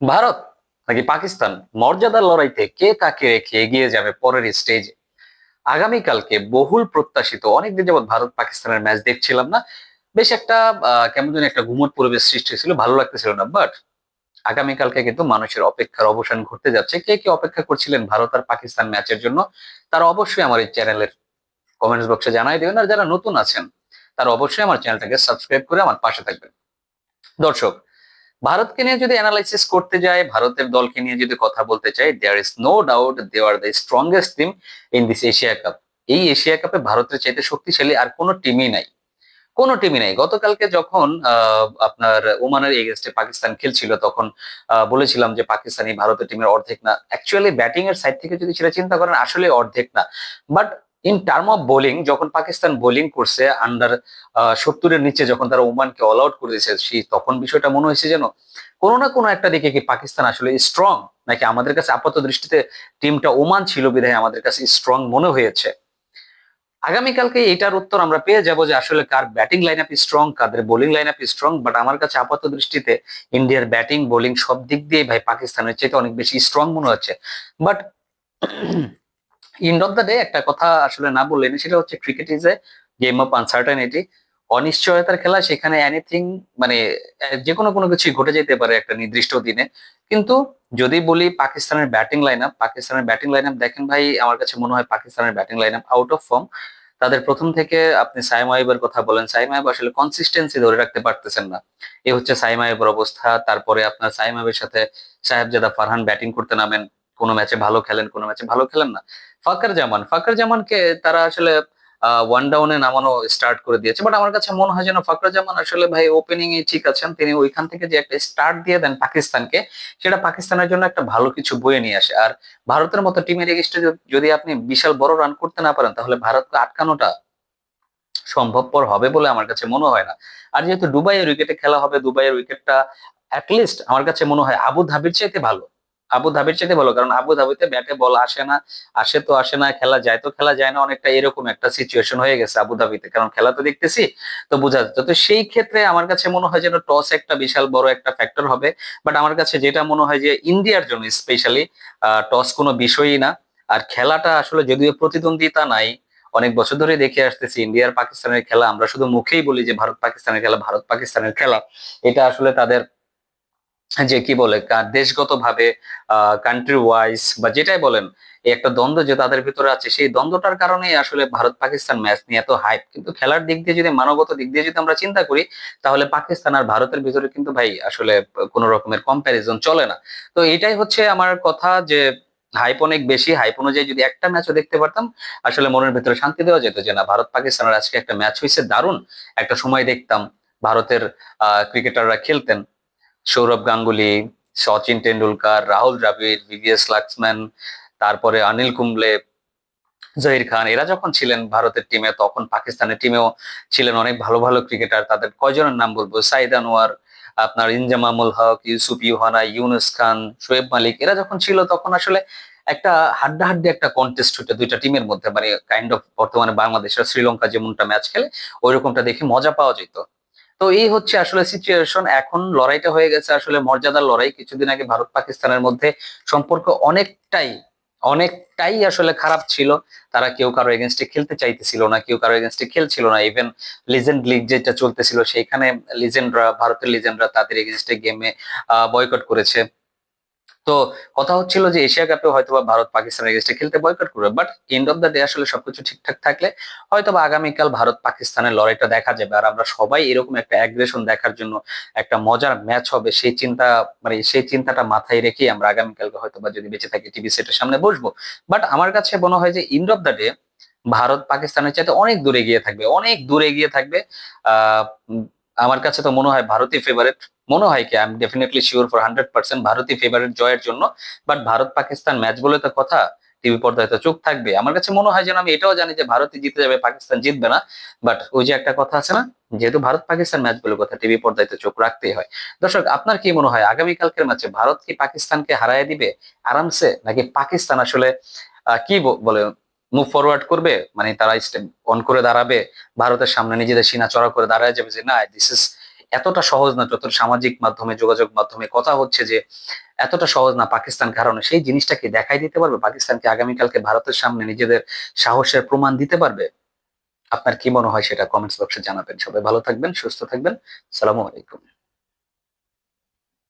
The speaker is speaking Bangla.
ভারত নাকি পাকিস্তান মর্যাদার লড়াইতে কে কাকে রেখে এগিয়ে যাবে পরের স্টেজে আগামীকালকে বহুল প্রত্যাশিত, অনেকদিন যাবত ভারত পাকিস্তানের ম্যাচ দেখছিলাম না, বেশ একটা কেমন যেন একটা ঘুমট পরিবেশ সৃষ্টি ছিল, ভালো লাগতেছিল না বাট আগামীকালকে কিন্তু মানুষের অপেক্ষার অবসান ঘটতে যাচ্ছে। কে কে অপেক্ষা করছিলেন ভারত আর পাকিস্তান ম্যাচের জন্য? তারা অবশ্যই আমার এই চ্যানেলের কমেন্টস বক্সে জানাই দেবেন, আর যারা নতুন আছেন, তারা অবশ্যই আমার চ্যানেলটাকে সাবস্ক্রাইব করে আমার পাশে থাকবেন। দর্শক ভারতকে নিয়ে যদি অ্যানালাইসিস করতে যায় ভারতের দলকে নিয়ে যদি কথা বলতে চাই there is no doubt they are the strongest team in this Asia cup এই এশিয়া কাপে ভারতের চাইতে শক্তিশালী আর কোনো টিমই নাই। কোনো টিমই নাই। গতকালকে যখন আপনার ওমানের এগেনস্টে পাকিস্তান খেলছিল, তখন বলেছিলাম যে পাকিস্তানি ভারতের টিমের অর্ধেক না। অ্যাকচুয়ালি ব্যাটিং এর সাইড থেকে যদি সেটা চিন্তা করেন, আসলে অর্ধেক না। But in term of bowling যখন পাকিস্তান বোলিং করছে আন্ডার সত্তরের নিচে যখন তারা ওমানকে অল আউট করে দিয়েছে, সেই তখন বিষয়টা মনে হয়েছে যেন কোনো না কোনো একটা দিকে কি পাকিস্তান আসলে স্ট্রং নাকি আমাদের কাছে আপাত দৃষ্টিতে টিমটা ওমান ছিল বিধায় আমাদের কাছে স্ট্রং মনে হয়েছে। আগামীকালকে এটার উত্তর আমরা পেয়ে যাব যে আসলে কার batting line up strong Quader bowling line up strong but আমার কাছে আপাত দৃষ্টিতে ইন্ডিয়ার ব্যাটিং বোলিং সব দিক দিয়ে ভাই পাকিস্তানের চেয়ে অনেক বেশি স্ট্রং মনে হচ্ছে। But end of the day একটা কথা আসলে না বললেন সেটা হচ্ছে cricket is a game of uncertainty অনিশ্চয়তার খেলা, সেখানে এনিথিং মানে যে কোনো কোনো কিছু ঘটে যেতে পারে একটা নির্দিষ্ট দিনে। কিন্তু যদি বলি পাকিস্তানের ব্যাটিং লাইন আপ পাকিস্তানের ব্যাটিং লাইন আপ দেখেন ভাই, আমার কাছে মনে হয় পাকিস্তানের batting line up out of form তাদের প্রথম থেকে আপনি সাইম আইবের কথা বলেন, সাইম আইব আসলে কনসিস্টেন্সি ধরে রাখতে পারতেছেন না। এ হচ্ছে সাইম আইবের অবস্থা। তারপরে আপনার সাইম আইবের সাথে সাহেবজাদা ফারহান ব্যাটিং করতে নামেন। কোনো ম্যাচে ভালো খেলেন, কোনো ম্যাচে ভালো খেলেন না। ফাকার জামান, ফাকার জামানকে তারা আসলে ওয়ান ডাউনে নামানো স্টার্ট করে দিয়েছে। বাট আমার কাছে মনে হয় যেন ফাকর জামান আসলে ভাই ওপেনিং এ ঠিক আছেন। তিনি ওইখান থেকে যে একটা স্টার্ট দিয়ে দেন পাকিস্তানকে, সেটা পাকিস্তানের জন্য একটা ভালো কিছু বয়ে নিয়ে আসে। আর ভারতের মতো টিমের এগেস্টে যদি আপনি বিশাল বড় রান করতে না পারেন, তাহলে ভারতকে আটকানোটা সম্ভবপর হবে বলে আমার কাছে মনে হয় না। আর যেহেতু দুবাইয়ের উইকেটে খেলা হবে, দুবাইয়ের উইকেটটা অ্যাটলিস্ট আমার কাছে মনে হয় আবু ধাবির চাইতে ভালো। আবু ধাবির চাইতে ভালো, কারণ আবু ধাবিতে ব্যাটে বল আসে না, আসে তো আসে না, খেলা যায় তো খেলা যায় না, অনেকটা এরকম একটা সিচুয়েশন হয়ে গেছে আবু ধাবিতে কারণ খেলা তো দেখতেছি, তো বোঝা যাচ্ছে। তো সেই ক্ষেত্রে আমার কাছে মনে হয় যেন টস একটা বিশাল বড় একটা ফ্যাক্টর হবে। বাট আমার কাছে যেটা মনে হয় যে ইন্ডিয়ার জন্য স্পেশালি টস কোনো বিষয়ই না। আর খেলাটা আসলে যদিও প্রতিদ্বন্দ্বিতা নাই, অনেক বছর ধরে দেখে আসতেছি ইন্ডিয়ার পাকিস্তানের খেলা, আমরা শুধু মুখেই বলি যে ভারত পাকিস্তানের খেলা ভারত পাকিস্তানের খেলা। এটা আসলে তাদের যে কি বলে দেশগত ভাবে কান্ট্রি ওয়াইজ বা যেটাই বলেন একটা দ্বন্দ্ব যে তাদের ভিতরে আছে, সেই দ্বন্দ্বটার কারণেই আসলে ভারত পাকিস্তান ম্যাচ নিয়ে এত হাইপ কিন্তু খেলার দিক দিয়ে যদি মানবত দিক দিয়ে যদি আমরা চিন্তা করি, তাহলে পাকিস্তান আর ভারতের ভিতরে কিন্তু ভাই আসলে কোনো রকমের কম্প্যারিজন চলে না। তো এটাই হচ্ছে আমার কথা যে হাইপ অনেক বেশি হাইপ অনুযায়ী যদি একটা ম্যাচও দেখতে পারতাম, আসলে মনের ভিতরে শান্তি দেওয়া যেত যে না ভারত পাকিস্তানের আজকে একটা ম্যাচ হয়েছে দারুণ। একটা সময় দেখতাম, ভারতের ক্রিকেটাররা খেলতেন। সৌরভ গাঙ্গুলি, সচিন টেন্ডুলকার রাহুল দ্রাবিড় ভিভিএস লাক্সম্যান তারপরে অনিল কুম্বলে, জহির খান, এরা যখন ছিলেন ভারতের টিমে তখন পাকিস্তানের টিমেও ছিলেন অনেক ভালো ভালো ক্রিকেটার তাদের কয়জনের নাম বলব? সাইদ আনোয়ার, আপনার ইনজামামুল হক, ইউসুফ ইউহানা, ইউনুস খান, শোয়েব মালিক, এরা যখন ছিল তখন আসলে একটা হাড্ডাহাড্ডি একটা কন্টেস্ট হতো দুইটা টিমের মধ্যে। মানে কাইন্ড অফ বর্তমানে বাংলাদেশ আর শ্রীলঙ্কা যেমনটা ম্যাচ খেলে ওই রকমটা দেখে মজা পাওয়া যেত। তো এই হচ্ছে আসলে সিচুয়েশন এখন লড়াইটা হয়ে গেছে আসলে মর্যাদার লড়াই। কিছুদিন আগে ভারত পাকিস্তানের মধ্যে সম্পর্ক অনেকটাই অনেকটাই আসলে খারাপ ছিল। তারা কেউ কারও এগেনস্টে খেলতে চাইতেছিল না, কেউ কারও এগেনস্টে খেলছিল না। ইভেন লিজেন্ড লিগ যেটা চলতেছিল, সেইখানে লিজেন্ডরা ভারতের লিজেন্ডরা তাদের এগেনস্টে গেমে বয়কট করেছে। তো কথা হচ্ছিল যে এশিয়া কাপে হয়তো বা ভারত পাকিস্তানের এগেনস্টে খেলতে বয়কট করবে but end of the day আসলে সবকিছু ঠিকঠাক থাকলে হয়তো বা আগামীকাল ভারত পাকিস্তানের লড়াইটা দেখা যাবে। আর আমরা সবাই এরকম একটা অ্যাগ্রেশন দেখার জন্য একটা মজার ম্যাচ হবে, সেই চিন্তা মানে সেই চিন্তাটা মাথায় রেখেই আমরা আগামীকালকে হয়তো বা যদি বেঁচে থাকি টিভি সেটের সামনে বসবো। বাট আমার কাছে মনে হয় যে end of the day Bharat পাকিস্তানের চাইতে অনেক দূরে গিয়ে থাকবে, অনেক দূরে গিয়ে থাকবে। আমার কাছে তো মনে হয় ভারতই ফেভারিট মনে হয় কি I definitely sure for hundred percent ভারতই favourite জয়ের জন্য বাট ভারত পাকিস্তান ম্যাচ বলে তো কথা টিভি পর্দায় তো চোখ থাকবে। আমার কাছে মনে হয় যেন আমি এটাও জানি যে ভারতই জিতে যাবে, পাকিস্তান জিতবে না বাট ওই যে একটা কথা আছে না, যেহেতু ভারত পাকিস্তান ম্যাচ বলে কথা টিভি পর্দায় তো চোখ রাখতেই হয়। দর্শক, আপনার কি মনে হয় আগামীকালকের ম্যাচে ভারত কি পাকিস্তানকে হারায় দিবে আরামসে, নাকি পাকিস্তান আসলে কি বলে মুভ ফরওয়ার্ড করবে? মানে তারা অন করে দাঁড়াবে, ভারতের সামনে নিজেদের সিনা চড়া করে দাঁড়ায় যাবে যে, না দিস ইজ এতটা সহজ না যত সামাজিক মাধ্যমে, যোগাযোগ মাধ্যমে কথা হচ্ছে যে, এতটা সহজ না পাকিস্তান কারণে সেই জিনিসটাকে দেখাই দিতে পারবে? পাকিস্তানকে আগামীকালকে ভারতের সামনে নিজেদের সাহসের প্রমাণ দিতে পারবে? আপনার কি মনে হয় সেটা কমেন্টস বক্সে জানাবেন। সবাই ভালো থাকবেন, সুস্থ থাকবেন। সালামু আলাইকুম।